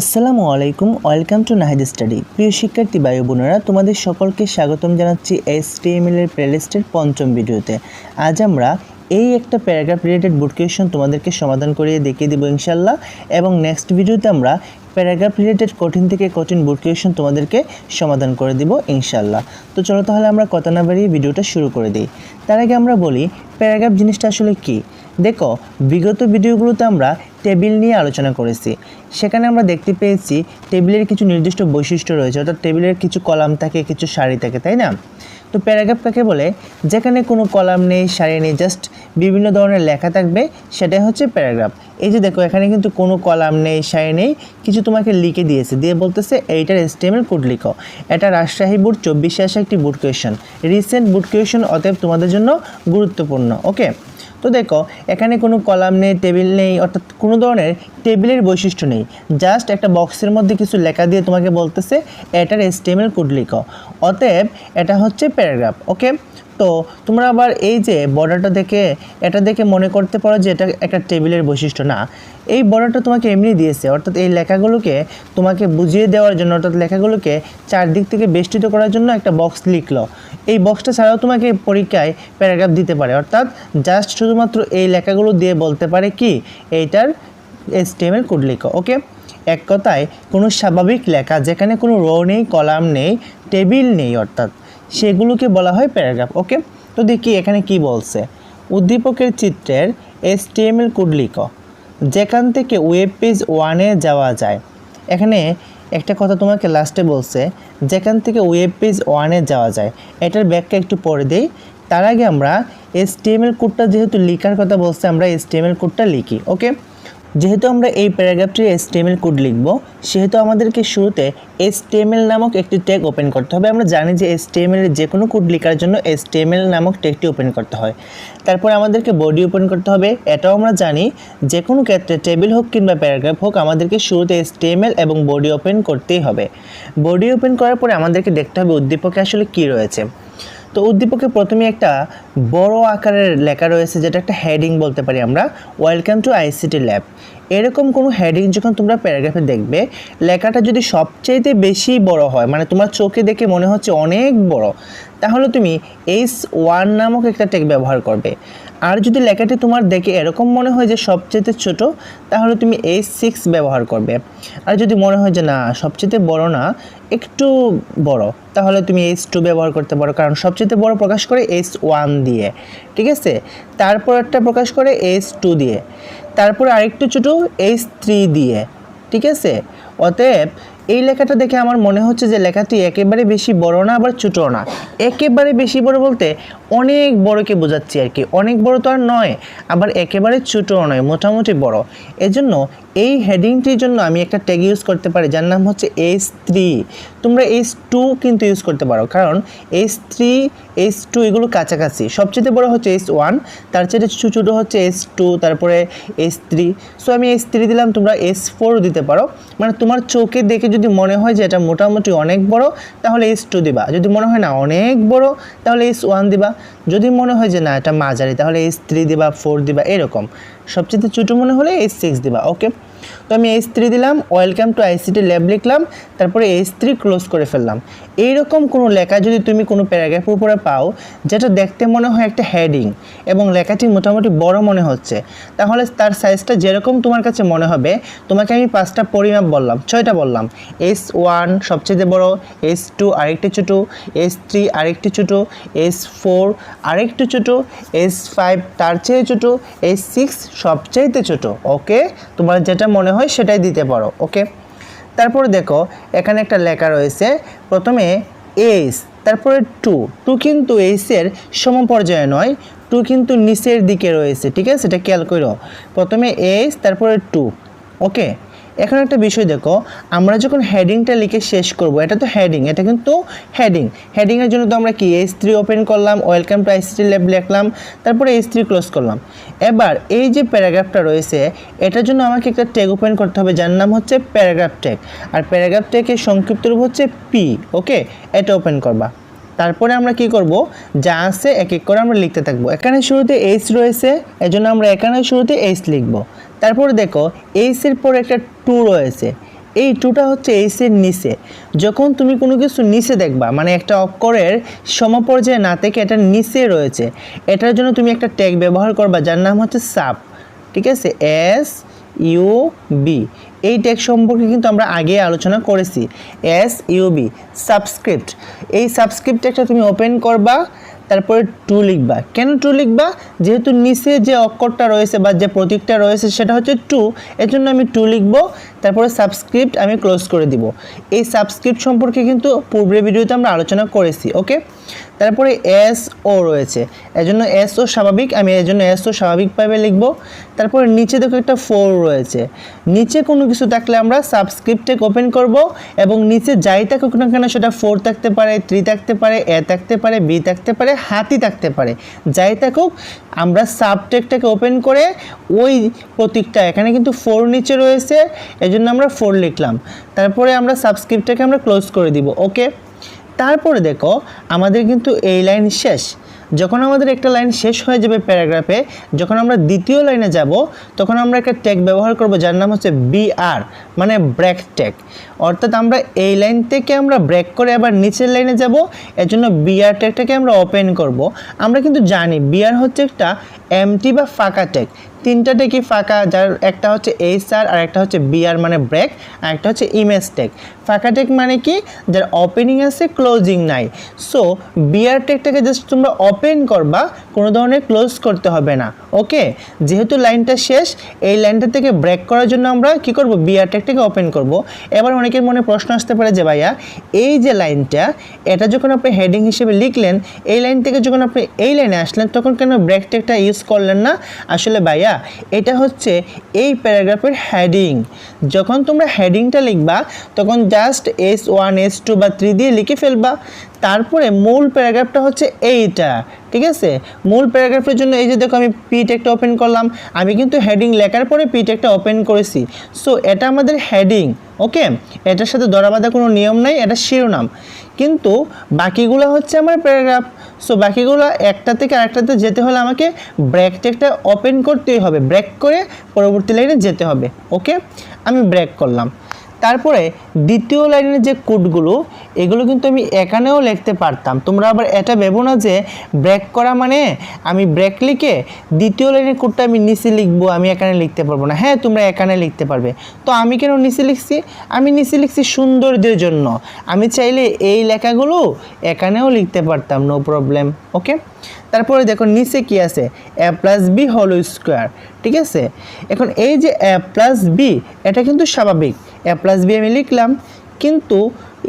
আসসালামু আলাইকুম, welcome to Nahid study. প্রিয় শিক্ষার্থী ও বোনেরা, তোমাদের সকলকে স্বাগতম জানাচ্ছি এস এর প্লেলিস্টের পঞ্চম ভিডিওতে। আজ আমরা এই একটা প্যারাগ্রাফ রিলেটেড বুট কোয়েশন তোমাদেরকে সমাধান করিয়ে দেখিয়ে দেবো ইনশাল্লাহ এবং নেক্সট ভিডিওতে আমরা প্যারাগ্রাফ রিলেটেড কঠিন থেকে কঠিন বুট কোয়েশন তোমাদেরকে সমাধান করে দিব ইনশাল্লাহ তো চলো তাহলে আমরা কথা না বাড়িয়ে ভিডিওটা শুরু করে দিই। তার আগে আমরা বলি, প্যারাগ্রাফ জিনিসটা আসলে কী? দেখো, বিগত ভিডিওগুলোতে আমরা টেবিল নিয়ে আলোচনা করেছি। সেখানে আমরা দেখতে পেয়েছি টেবিলের কিছু নির্দিষ্ট বৈশিষ্ট্য রয়েছে, অর্থাৎ টেবিলের কিছু কলাম থাকে, কিছু সারি থাকে, তাই না? তো প্যারাগ্রাফ কাকে বলে? যেখানে কোনো কলাম নেই, সারি নেই জাস্ট বিভিন্ন ধরনের লেখা থাকবে, সেটাই হচ্ছে প্যারাগ্রাফ। এই যে দেখো, এখানে কিন্তু কোনো কলাম নেই, সারি নেই, কিছু তোমাকে লিখে দিয়েছে। দিয়ে বলতেছে এইটার এস্টিমেল কোড লিখো। এটা রাজশাহী বোর্ড চব্বিশে আসা একটি board question recent board question অতএব তোমাদের জন্য গুরুত্বপূর্ণ ওকে তো দেখো, এখানে কোনো কলাম নেই, টেবিল নেই, অর্থাৎ কোনো ধরনের টেবিলের বৈশিষ্ট্য নেই। জাস্ট একটা বক্সের মধ্যে কিছু লেখা দিয়ে তোমাকে বলতেছে, এটার এস্টিমেল কোড লিখো। অতএব, এটা হচ্ছে প্যারাগ্রাফ, ওকে? তো তোমরা আবার এই যে বর্ডারটা দেখে, এটা দেখে মনে করতে পারো যে এটা একটা টেবিলের বৈশিষ্ট্য না। এই বর্ডারটা তোমাকে এমনি দিয়েছে, অর্থাৎ এই লেখাগুলোকে তোমাকে বুঝিয়ে দেওয়ার জন্য, অর্থাৎ লেখাগুলোকে চারদিক থেকে বেষ্টিত করার জন্য একটা বক্স লিখলো। এই বক্সটা ছাড়াও তোমাকে পরীক্ষায় প্যারাগ্রাফ দিতে পারে। অর্থাৎ জাস্ট শুধুমাত্র এই লেখাগুলো দিয়ে বলতে পারে কি? এইটার এসটিএমএল কোড লিখো ওকে এক কথায়, কোনো স্বাভাবিক লেখা যেখানে কোনো রো নেই কলাম নেই টেবিল নেই, অর্থাৎ সেগুলোকে বলা হয় প্যারাগ্রাফ ওকে তো দেখি এখানে কি বলছে। উদ্দীপকের চিত্রের এসটিএমএল কোড লিখো, যেখান থেকে ওয়েব পেজ ওয়ানে যাওয়া যায়। এখানে একটা কথা তোমাকে লাস্টে বলছে, যেখান থেকে ওয়েব পেজ ওয়ানে যাওয়া যায়, এটার ব্যাখ্যা একটু পরে দিই। তার আগে আমরা এসটিএমএল কোডটা যেহেতু লিখার কথা বলছে, আমরা এসটিএমএল কোডটা লিখি ওকে যেহেতু আমরা এই প্যারাগ্রাফটির এসটিএমএল কোড লিখব, সেহেতু আমাদেরকে শুরুতে এসটিএমএল নামক একটি ট্যাগ ওপেন করতে হবে। আমরা জানি যে এসটিএমএল যে কোনো কোড লেখার জন্য এসটিএমএল নামক ট্যাগটি ওপেন করতে হয়। তারপর আমাদেরকে বডি ওপেন করতে হবে। এটাও আমরা জানি যে কোনো ক্ষেত্রে টেবিল হোক কিংবা প্যারাগ্রাফ হোক, আমাদেরকে শুরুতে এসটিএমএল এবং বডি ওপেন করতেই হবে। বডি ওপেন করার পরে আমাদেরকে দেখতে হবে উদ্দীপকে আসলে কী রয়েছে। তো উদ্দীপকে প্রথমে একটা বড় আকারের লেখা রয়েছে, যেটা একটা হেডিং বলতে পারি আমরা ওয়েলকাম টু আইসিটি ল্যাব এরকম কোনো হেডিং যখন তোমরা প্যারাগ্রাফে দেখবে, লেখাটা যদি সবচেয়ে বেশি বড় হয় মানে তোমার চোখে দেখে মনে হচ্ছে অনেক বড়, তাহলে তুমি এইচ ওয়ান নামক একটা টেক ব্যবহার করবে। আর যদি লেখাটি তোমার দেখে এরকম মনে হয় যে সবচেয়ে ছোট, তাহলে তুমি এইচ সিক্স ব্যবহার করবে। আর যদি মনে হয় যে না, সবচেয়ে বড় না, একটু বড়, তাহলে তুমি এইচ টু ব্যবহার করতে পারো। কারণ সবচেয়ে বড় প্রকাশ করে এইচ ওয়ান দিয়ে। ঠিক আছে? তারপর একটা প্রকাশ করে এইচ টু দিয়ে। তারপর আরেকটু ছোটো এইচ থ্রি দিয়ে। ঠিক আছে? অতএব এই লেখাটা দেখে আমার মনে হচ্ছে যে লেখাটি একেবারে বেশি বড় না, আবার ছোটো না। একেবারে বেশি বড় বলতে অনেক বড়কে বোঝাচ্ছি আর কি। অনেক বড় তো আর নয়, আবার একেবারে ছোটোও নয়, মোটামুটি বড়। এজন্য এই হেডিংটির জন্য আমি একটা ট্যাগ ইউজ করতে পারি, যার নাম হচ্ছে এস থ্রি তোমরা এইচ টু কিন্তু ইউজ করতে পারো। কারণ এইচ থ্রি এইচ টু এগুলো কাছাকাছি। সবচেয়ে বড় হচ্ছে এইচ ওয়ান তার চেয়ে ছোটো হচ্ছে এইচ টু তারপরে এইচ থ্রি সো আমি এইচ থ্রি দিলাম, তোমরা এইচ ফোরও দিতে পারো। মানে তোমার চোখে দেখে যদি মনে হয় যে এটা মোটামুটি অনেক বড়, তাহলে এইচ টু দিবা। যদি মনে হয় না অনেক বড়, তাহলে এইচ ওয়ান দিবা। যদি মনে হয় যে না, এটা মাঝারি, তাহলে এইচ থ্রি দিবা ফোর দিবা, এরকম। সবচেয়ে ছোটো মনে হলে এইচ সিক্স দিবা ওকে তো আমি এইচ থ্রি দিলাম ওয়েলকাম টু আইসিটি ল্যাব লিখলাম, তারপরে এইচ থ্রি ক্লোজ করে ফেললাম। এইরকম কোনো লেখা যদি তুমি কোনো প্যারাগ্রাফের উপরে পাও, যেটা দেখতে মনে হয় একটা হেডিং এবং লেখাটি মোটামুটি বড় মনে হচ্ছে, তাহলে তার সাইজটা যেরকম তোমার কাছে মনে হবে, তোমাকে আমি পাঁচটা পরিমাপ বললাম, ছয়টা বললাম। এস ওয়ান সবচেয়ে বড় এস টু আরেকটি ছোটো এস থ্রি আরেকটি ছোটো এস ফোর আরেকটু ছোটো এস ফাইভ তার চেয়ে ছোটো এস সিক্স সবচাইতে ছোটো ওকে তোমার যেটা মনে হয় সেটাই দিতে পারো ওকে তারপর দেখো, এখানে একটা লেখা রয়েছে, প্রথমে এইস তারপরে টু টু কিন্তু এইসের সমপর্যায়ে নয় টু কিন্তু নিচের দিকে রয়েছে, ঠিক আছে? সেটা খেয়াল করো। প্রথমে এইস তারপরে টু ওকে এখন একটা বিষয় দেখো, আমরা যখন হেডিংটা লিখে শেষ করব, এটা তো হেডিং এটা কিন্তু হেডিং হেডিংয়ের জন্য তো আমরা কি এইচ থ্রি ওপেন করলাম ওয়েলকাম টু আইসিটি ল্যাব লিখলাম, তারপরে এইচ থ্রি ক্লোজ করলাম। এবার এই যে প্যারাগ্রাফটা রয়েছে, এটার জন্য আমাকে একটা ট্যাগ ওপেন করতে হবে, যার নাম হচ্ছে প্যারাগ্রাফ ট্যাগ আর প্যারাগ্রাফ ট্যাগের সংক্ষিপ্ত রূপ হচ্ছে পি ওকে এটা ওপেন করবা। তারপরে আমরা কি করব, যা আছে এক এক করে আমরা লিখতে থাকব। এখানে শুরুতে এইচ রয়েছে এজন্য আমরা এখানে শুরুতে এইচ লিখব। তারপরে দেখো এইসের পর একটা টু রয়েছে। এই টুটা হচ্ছে এইসের নিচে। যখন তুমি কোনো কিছু নিচে দেখবা মানে একটা অক্ষরের সমপর্যায়ে না থেকে এটা নিচে রয়েছে, এটার জন্য তুমি একটা ট্যাগ ব্যবহার করবা, যার নাম হচ্ছে সাপ ঠিক আছে? এস ইউ বি এই ট্যাগ সম্পর্কে কিন্তু আমরা আগে আলোচনা করেছি। এস ইউ বি সাবস্ক্রিপ্ট এই সাবস্ক্রিপ্ট একটা তুমি ওপেন করবা তারপরে টু লিখবা। কেন টু লিখবা? যেহেতু নিচে যে অক্ষরটা রয়েছে বা যে প্রতীকটা রয়েছে সেটা হচ্ছে টু এর জন্য আমি টু লিখব, তারপরে সাবস্ক্রিপ্ট আমি ক্লোজ করে দিব। এই সাবস্ক্রিপ্ট সম্পর্কে কিন্তু পূর্বের ভিডিওতে আমরা আলোচনা করেছি, ওকে? তারপরে এস ও রয়েছে। এজন্য এস ও স্বাভাবিক, আমি এর জন্য এস ও স্বাভাবিকভাবে লিখব। তারপরে নিচে দেখো একটা ফোর রয়েছে। নিচে কোনো কিছু থাকলে আমরা সাবস্ক্রিপ্টে ওপেন করব এবং নিচে যাই থাকুক না কেন সেটা ফোর থাকতে পারে থ্রি থাকতে পারে এ থাকতে পারে বি থাকতে পারে হাতি থাকতে পারে। যাই থাকুক, আমরা সাবটেকটাকে ওপেন করে ওই প্রতীকটা, এখানে কিন্তু ফোর নিচে রয়েছে, এজন্য আমরা ফোর লিখলাম। তারপরে আমরা সাবস্ক্রিপ্টটাকে আমরা ক্লোজ করে দিব ওকে তারপরে দেখো, আমাদের কিন্তু এই লাইন শেষ। যখন আমাদের একটা লাইন শেষ হয়ে যাবে প্যারাগ্রাফে, যখন আমরা দ্বিতীয় লাইনে যাব, তখন আমরা একটা ট্যাগ ব্যবহার করব যার নাম হচ্ছে বিআর মানে ব্রেক ট্যাগ অর্থাৎ আমরা এই লাইন থেকে আমরা ব্রেক করে আবার নিচের লাইনে যাব এর জন্য বিআর ট্যাগটাকে আমরা ওপেন করব। আমরা কিন্তু জানি বিআর হচ্ছে একটা এমটি বা ফাঁকা ট্যাগ তিনটা ট্যাগই ফাঁকা? যার একটা হচ্ছে এইচ আর আর একটা হচ্ছে বিআর মানে ব্রেক আর একটা হচ্ছে ইমেজ টেক ফাঁকা টেক মানে কি? যার ওপেনিং আছে ক্লোজিং নাই। সো বিআর টেকটাকে জাস্ট তোমরা ওপেন করবা কোনো ধরনের ক্লোজ করতে হবে না ওকে যেহেতু লাইনটা শেষ, এই লাইনটা থেকে ব্রেক করার জন্য আমরা কি করব? বিআর ট্যাগটাকে ওপেন করব। এবার অনেকের মনে প্রশ্ন আসতে পারে যে ভাইয়া, এই যে লাইনটা এটা যখন আপনি হেডিং হিসেবে লিখলেন, এই লাইন থেকে যখন আপনি এই লাইনে আসলেন, তখন কেন ব্রেক ট্যাগটা ইউজ করলেন না? আসলে ভাইয়া, এটা হচ্ছে এই প্যারাগ্রাফের হেডিং যখন তোমরা হেডিংটা লিখবা, তখন just S one S two বা থ্রি দিয়ে লিখে ফেলবা। তারপরে মূল প্যারাগ্রাফটা হচ্ছে এইটা, ঠিক আছে? মূল প্যারাগ্রাফের জন্য এই যে দেখো আমি একটা ওপেন করলাম, আমি কিন্তু হেডিং লেখার পরে পিট একটা ওপেন করেছি। সো এটা আমাদের হেডিং ওকে এটার সাথে ধরাবাধা কোনো নিয়ম নাই, এটা শিরোনাম। কিন্তু বাকিগুলো হচ্ছে আমার প্যারাগ্রাফ। সো বাকিগুলো একটা থেকে আরেকটাতে যেতে হলে আমাকে ব্রেক টেকটা ওপেন করতেই হবে। ব্রেক করে পরবর্তী লাইনে যেতে হবে ওকে আমি ব্রেক করলাম। তারপরে দ্বিতীয় লাইনের যে কোডগুলো, এগুলো কিন্তু আমি এখানেও লিখতে পারতাম। তোমরা আবার এটা ভেবো না যে ব্রেক করা মানে আমি ব্রেক লিখে দ্বিতীয় লাইনের কোডটা আমি নিচে লিখব, আমি এখানে লিখতে পারব না। হ্যাঁ তোমরা এখানে লিখতে পারবে। তো আমি কেন নিচে লিখছি? আমি নিচে লিখছি সৌন্দর্যের জন্য। আমি চাইলে এই লেখাগুলো এখানেও লিখতে পারতাম নো প্রবলেম ওকে তারপরে দেখো, নিচে কি আছে? A plus B whole square ঠিক আছে? এখন এই যে এ প্লাস বি এটা কিন্তু স্বাভাবিক। এ প্লাস বি আমি লিখলাম, কিন্তু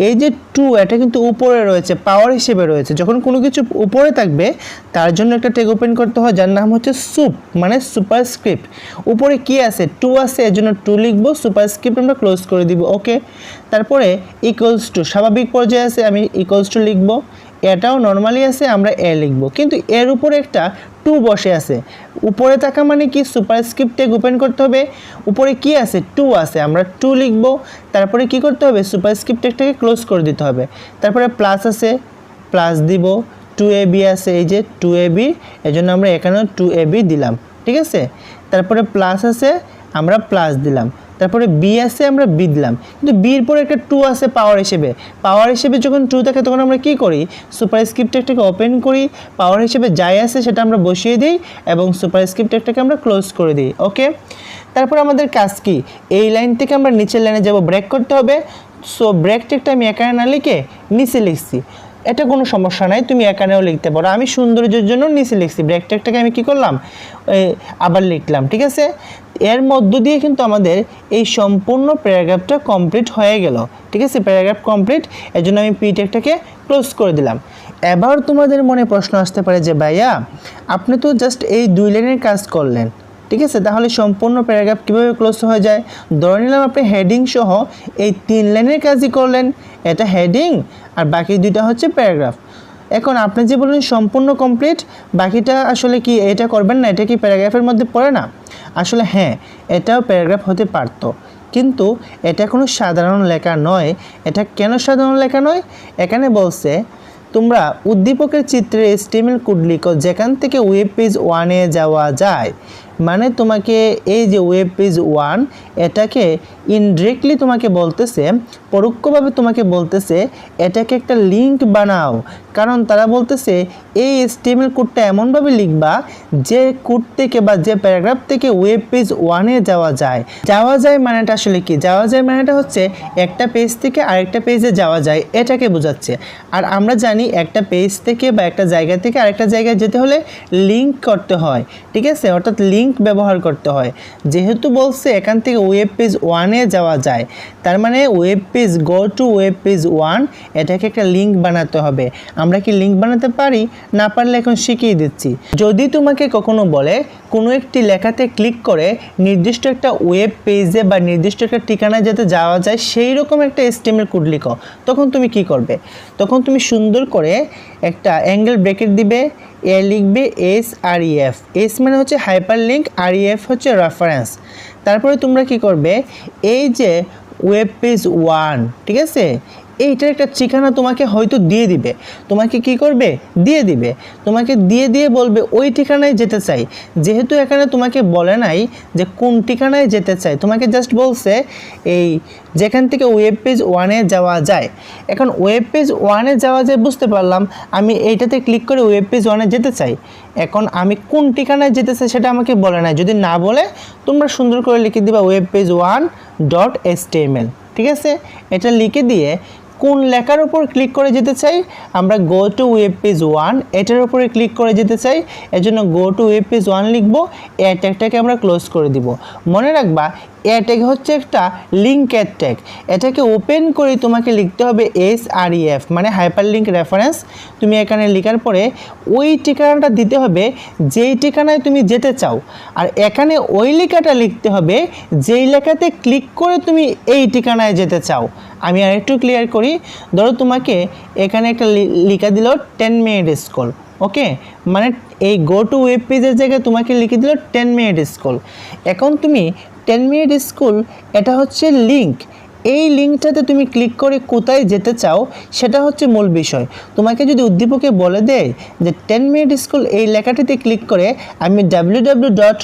এই যে টু এটা কিন্তু উপরে রয়েছে পাওয়ার হিসেবে রয়েছে। যখন কোনো কিছু উপরে থাকবে, তার জন্য একটা টেক ওপেন করতে হয়, যার নাম হচ্ছে সুপ মানে সুপার স্ক্রিপ্ট উপরে কি আছে? টু আছে, এর জন্য টু লিখব সুপার স্ক্রিপ্ট আমরা ক্লোজ করে দিব ওকে তারপরে ইকুয়ালস টু স্বাভাবিক পর্যায়ে আছে, আমি ইকুয়ালস টু লিখব। এটাও নর্মালি আছে, আমরা এ লিখব। কিন্তু এর উপরে একটা টু বসে আছে। উপরে থাকা মানে কি? সুপার স্ক্রিপ্টে ওপেন করতে হবে। উপরে কি আছে? টু আছে। আমরা টু লিখব। তারপরে কি করতে হবে? সুপার স্ক্রিপ্টটাকে ক্লোজ করে দিতে হবে। তারপরে প্লাস আছে প্লাস দিব। টু এ বি আছে, এই যে টু এ বি এই জন্য আমরা এখানেও টু এ বি দিলাম। ঠিক আছে? তারপরে প্লাস আছে, আমরা প্লাস দিলাম। তারপরে বি আছে আমরা বি দিলাম কিন্তু বির পরে একটা টু আছে পাওয়ার হিসেবে। পাওয়ার হিসেবে যখন টু থাকে তখন আমরা কি করি? সুপার স্ক্রিপ্টটাকে ওপেন করি পাওয়ার হিসেবে যাই আছে সেটা আমরা বসিয়ে দিই এবং সুপার স্ক্রিপ্টটাকে আমরা ক্লোজ করে দিই ওকে তারপর আমাদের কাজ কি? এই লাইন থেকে আমরা নিচের লাইনে যাব ব্রেক করতে হবে। সো ব্রেক টেকটা আমি একা না লিখে নিচে লিখছি। এটা কোনো সমস্যা নাই, তুমি এখানেও লিখতে পারো। আমি সৌন্দর্যের জন্য নিচে লিখছি। ব্রেক টেকটাকে আমি কি করলাম? আবার লিখলাম, ঠিক আছে? এর মধ্য দিয়ে কিন্তু আমাদের এই সম্পূর্ণ প্যারাগ্রাফটা কমপ্লিট হয়ে গেল, ঠিক আছে? প্যারাগ্রাফ কমপ্লিট এর জন্য আমি পিটেকটাকে ক্লোজ করে দিলাম। এবার তোমাদের মনে প্রশ্ন আসতে পারে যে, ভাইয়া, আপনি তো জাস্ট এই দুই লাইনের কাজ করলেন। ঠিক আছে? তাহলে সম্পূর্ণ প্যারাগ্রাফ কীভাবে ক্লোজ হয়ে যায়? ধরে নিলাম আপনি হেডিং সহ এই তিন লাইনের কাজই করলেন, এটা হেডিং আর বাকি দুইটা হচ্ছে প্যারাগ্রাফ এখন আপনি যে বললেন সম্পূর্ণ কমপ্লিট বাকিটা আসলে কি এটা করবেন না? এটা কি প্যারাগ্রাফের মধ্যে পড়ে না? আসলে হ্যাঁ এটাও প্যারাগ্রাফ হতে পারতো। কিন্তু এটা কোনো সাধারণ লেখা নয়। এটা কেন সাধারণ লেখা নয়? এখানে বলছে, তোমরা উদ্দীপকের চিত্রে এস্টিমেল কোড লিখো, যেখান থেকে ওয়েব পেজ ওয়ানে যাওয়া যায়। মানে তোমাকে এই যে ওয়েব পেজ ওয়ান এটাকে ইনডিরেক্টলি তোমাকে বলতেছে, পরোক্ষভাবে তোমাকে বলতেছে, এটাকে একটা লিঙ্ক বানাও। কারণ তারা বলতেছে, এই এসটিএমএল কোডটা এমনভাবে লিখবা যে কোড থেকে বা যে প্যারাগ্রাফ থেকে ওয়েব পেজ ওয়ানে যাওয়া যায়। যাওয়া যায় মানেটা আসলে কি? যাওয়া যায় মানেটা হচ্ছে একটা পেজ থেকে আরেকটা পেজে যাওয়া যায়, এটাকে বোঝাচ্ছে। আর আমরা জানি একটা পেজ থেকে বা একটা জায়গা থেকে আরেকটা জায়গায় যেতে হলে লিঙ্ক করতে হয়, ঠিক আছে? অর্থাৎ লিঙ্ক ব্যবহার করতে হয়। যেহেতু বলছে এখান থেকে ওয়েব পেজ ওয়ানে যাওয়া যায়, তার মানে web page go to web page one এটাকে একটা লিঙ্ক বানাতে হবে। আমরা কি লিঙ্ক বানাতে পারি? না পারলে এখন শিখিয়ে দিচ্ছি। যদি তোমাকে কখনো বলে কোনো একটি লেখাতে ক্লিক করে নির্দিষ্ট একটা ওয়েব পেজে বা নির্দিষ্ট একটা ঠিকানায় যাতে যাওয়া যায়, সেই রকম একটা এস্টিমেল কোড লিখো। তখন তুমি কি করবে? তখন তুমি সুন্দর করে একটা অ্যাঙ্গেল ব্রেকেট দিবে, এ লিখবে এস আর এফ এস মানে হচ্ছে হাইপার লিঙ্ক আর এফ হচ্ছে রেফারেন্স তারপরে তোমরা কি করবে? এই যে ওয়েব পেজ ওয়ান ঠিক আছে? এইটার একটা ঠিকানা তোমাকে হয়তো দিয়ে দিবে। তোমাকে কি করবে? দিয়ে দিবে। তোমাকে দিয়ে দিয়ে বলবে, ওই ঠিকানায় যেতে চাই। যেহেতু এখানে তোমাকে বলে নাই যে কোন ঠিকানায় যেতে চাই, তোমাকে জাস্ট বলছে এই যেখান থেকে ওয়েব পেজ ওয়ানে যাওয়া যায়। এখন ওয়েব পেজ ওয়ানে যাওয়া যায় বুঝতে পারলাম, আমি এইটাতে ক্লিক করে ওয়েব পেজ ওয়ানে যেতে চাই। এখন আমি কোন ঠিকানায় যেতে চাই সেটা আমাকে বলে নাই। যদি না বলে, তোমরা সুন্দর করে লিখে দিবা web page one dot S ঠিক আছে? এটা লিখে দিয়ে কোন লেখার উপর ক্লিক করে যেতে চাই? আমরা go to web page one এটার উপরে ক্লিক করে যেতে চাই। এজন্য জন্য go to web page one লিখব এ ট্যাগটাকে আমরা ক্লোজ করে দিব। মনে রাখবা এ ট্যাগ হচ্ছে একটা লিঙ্ক অ্যাড ট্যাগ এটাকে ওপেন করে তোমাকে লিখতে হবে এস আর এফ মানে হাইপার লিঙ্ক রেফারেন্স তুমি এখানে লেখার পরে ওই ঠিকানাটা দিতে হবে যেই ঠিকানায় তুমি যেতে চাও। আর এখানে ওই লেখাটা লিখতে হবে যেই লেখাতে ক্লিক করে তুমি এই ঠিকানায় যেতে চাও। আমি আরেকটু ক্লিয়ার করি। ধরো তোমাকে এখানে একটা লেখা দিল টেন মিনিট স্কুল ওকে মানে এই গো টু ওয়েব পেজের জায়গায় তোমাকে লিখে দিল টেন মিনিট স্কুল এখন তুমি টেন মিনিট স্কুল, এটা হচ্ছে লিঙ্ক। এই লিঙ্কটাতে তুমি ক্লিক করে কোথায় যেতে চাও, সেটা হচ্ছে মূল বিষয়। তোমাকে যদি উদ্দীপকে বলে দেয় যে টেন মিনিট স্কুল এই লেখাটিতে ক্লিক করে আমি W W dot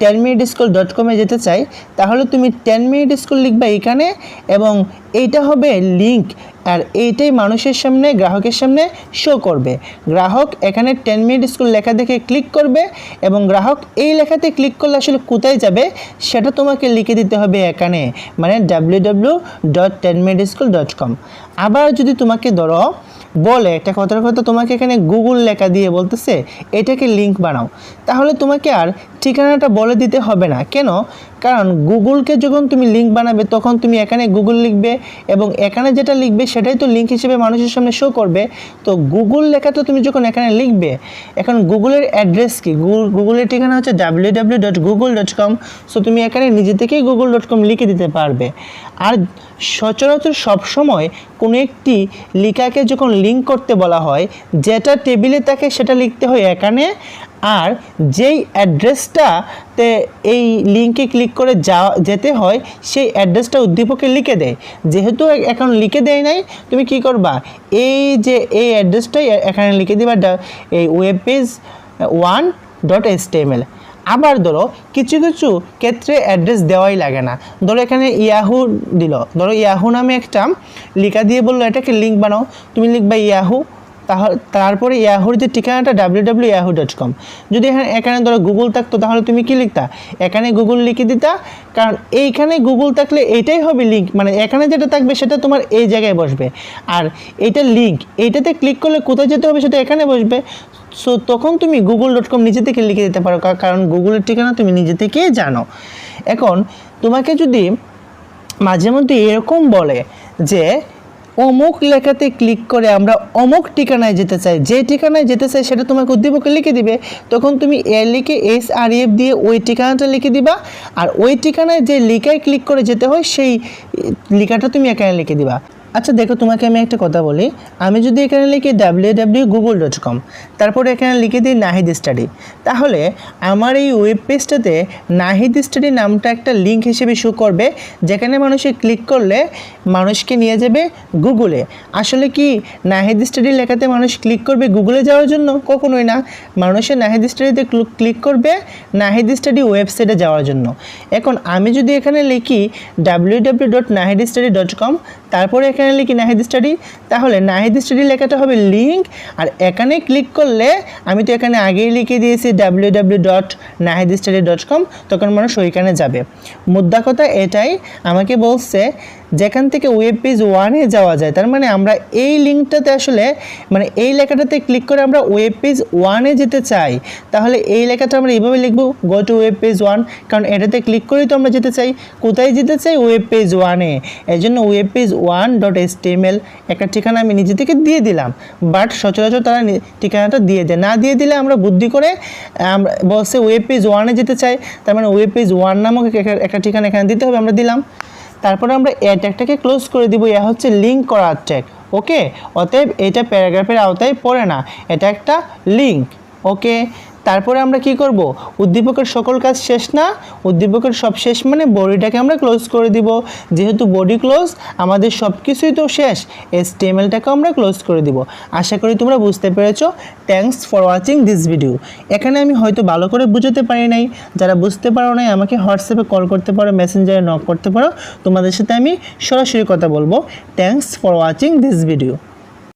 ten minute school dot কমে যেতে চাই, তাহলে তুমি টেন মিনিট স্কুল লিখবা এখানে এবং এইটা হবে লিঙ্ক আর এইটাই মানুষের সামনে, গ্রাহকের সামনে শো করবে। গ্রাহক এখানে টেন মিনিট স্কুল লেখা দেখে ক্লিক করবে এবং গ্রাহক এই লেখাতে ক্লিক করলে আসলে কোথায় যাবে সেটা তোমাকে লিখে দিতে হবে এখানে মানে W W dot ten minute school dot com আবার যদি তোমাকে ধরো বলে, একটা কথার কথা তোমাকে এখানে গুগল লেখা দিয়ে বলতেছে, এটাকে লিঙ্ক বানাও। তাহলে তোমাকে আর ঠিকানাটা বলে দিতে হবে না। কেন? কারণ গুগলকে যখন তুমি লিঙ্ক বানাবে, তখন তুমি এখানে গুগল লিখবে এবং এখানে যেটা লিখবে, সেটাই তো লিঙ্ক হিসেবে মানুষের সামনে শো করবে। তো গুগল লেখাটা তুমি যখন এখানে লিখবে, এখন গুগলের অ্যাড্রেস কি? গুগল গুগলের ঠিকানা হচ্ছে W W dot Google dot com so তুমি এখানে নিজে থেকেই গুগল ডট কম লিখে দিতে পারবে। আর সচরাচর সবসময় কোনো একটি লিখাকে যখন লিঙ্ক করতে বলা হয়, যেটা টেবিলে থাকে সেটা লিখতে হয় এখানে, আর যেই অ্যাড্রেসটাতে এই লিঙ্কে ক্লিক করে যাওয়া, যেতে হয়, সেই অ্যাড্রেসটা উদ্দীপকে লিখে দেয়। যেহেতু এখন লিখে দেয় নাই, তুমি কি করবা? এই যে এই অ্যাড্রেসটাই এখানে লিখে দিবা এই web page one dot S আবার ধরো, কিছু কিছু ক্ষেত্রে অ্যাড্রেস দেওয়াই লাগে না। ধরো এখানে ইয়াহু দিল। ধরো ইয়াহু নামে একটা লিখা দিয়ে বলল, এটাকে লিঙ্ক বানাও। তুমি লিখবা ইয়াহু তারপরে ইয়াহুর যে ঠিকানাটা W W Yahoo dot com যদি এখানে এখানে ধরো গুগল থাকতো, তাহলে তুমি কি লিখতা? এখানে গুগল লিখে দিতা, কারণ এইখানে গুগল থাকলে এইটাই হবে লিঙ্ক মানে এখানে যেটা থাকবে, সেটা তোমার এই জায়গায় বসবে। আর এইটা লিঙ্ক এইটাতে ক্লিক করলে কোথায় যেতে হবে, সেটা এখানে বসবে। সো তখন তুমি গুগল ডট কম নিজে থেকে লিখে দিতে পারো কারণ গুগলের ঠিকানা তুমি নিজে থেকে জানো। এখন, তোমাকে যদি মাঝে মধ্যে এরকম বলে যে, অমুক লেখাতে ক্লিক করে আমরা অমুক ঠিকানায় যেতে চাই, যে ঠিকানায় যেতে চাই সেটা তোমাকে উদ্দীপকে লিখে দিবে, তখন তুমি এ লিখে এস আর এফ দিয়ে ওই ঠিকানাটা লিখে দিবা, আর ওই ঠিকানায় যে লিখায় ক্লিক করে যেতে হয়, সেই লেখাটা তুমি এখানে লিখে দিবা। আচ্ছা দেখো, তোমাকে আমি একটা কথা বলি। আমি যদি এখানে লিখি W W Google dot com তারপরে এখানে লিখে দিই নাহিদ স্টাডি তাহলে আমার এই ওয়েব পেজটাতে নাহিদ স্টাডি নামটা একটা লিঙ্ক হিসেবে শো করবে, যেখানে মানুষে ক্লিক করলে মানুষকে নিয়ে যাবে গুগলে আসলে কি, নাহিদ স্টাডি লেখাতে মানুষ ক্লিক করবে গুগলে যাওয়ার জন্য? কখনোই না। মানুষের নাহিদ স্টাডিতে ক্লিক করবে নাহিদ স্টাডি ওয়েবসাইটে যাওয়ার জন্য। এখন আমি যদি এখানে লিখি W W dot Nahid study dot com তারপরে এখানে লিখি নাহিদ স্টাডি তাহলে নাহিদ স্টাডি লেখাটা হবে লিঙ্ক আর এখানে ক্লিক করলে আমি তো এখানে আগেই লিখে দিয়েছি W W dot Nahid study dot com তখন মানুষ ওইখানে যাবে। মুদ্রা কথা এটাই, আমাকে বলছে যেখান থেকে ওয়েব পেজ ওয়ানে যাওয়া যায়, তার মানে আমরা এই লিঙ্কটাতে আসলে মানে এই লেখাটাতে ক্লিক করে আমরা ওয়েব পেজ ওয়ানে যেতে চাই, তাহলে এই লেখাটা আমরা এইভাবে লিখব go to web page one কারণ এটাতে ক্লিক করেই তো আমরা যেতে চাই, কোথায় যেতে চাই? ওয়েব পেজ ওয়ানে এই জন্য web page one dot S TML একটা ঠিকানা আমি নিজে থেকে দিয়ে দিলাম বাট সচরাচর তারা ঠিকানাটা দিয়ে দেয়। না দিয়ে দিলে আমরা বুদ্ধি করে আমরা বলছে ওয়েব পেজ ওয়ানে যেতে চাই, তার মানে ওয়েব পেজ ওয়ান নামক একটা- একটা ঠিকানা এখানে দিতে হবে, আমরা দিলাম। তারপরে আমরা এ ট্যাগটাকে ক্লোজ করে দিব, এ হচ্ছে লিঙ্ক করার ট্যাগ ওকে অতএব এটা প্যারাগ্রাফের আওতায় পড়ে না, এটা একটা লিঙ্ক ওকে তারপরে আমরা কি করব? উদ্দীপকের সকল কাজ শেষ না? উদ্দীপকের সব শেষ মানে বডিটাকে আমরা ক্লোজ করে দিব। যেহেতু বডি ক্লোজ আমাদের সব কিছুই তো শেষ। এস টিএমএলটাকেও আমরা ক্লোজ করে দিব। আশা করি তোমরা বুঝতে পেরেছ। Thanks for watching this video এখানে আমি হয়তো ভালো করে বুঝতে পারি নাই। যারা বুঝতে পারো নাই, আমাকে হোয়াটসঅ্যাপে কল করতে পারো মেসেঞ্জারে নক করতে পারো, তোমাদের সাথে আমি সরাসরি কথা বলব। Thanks for watching this video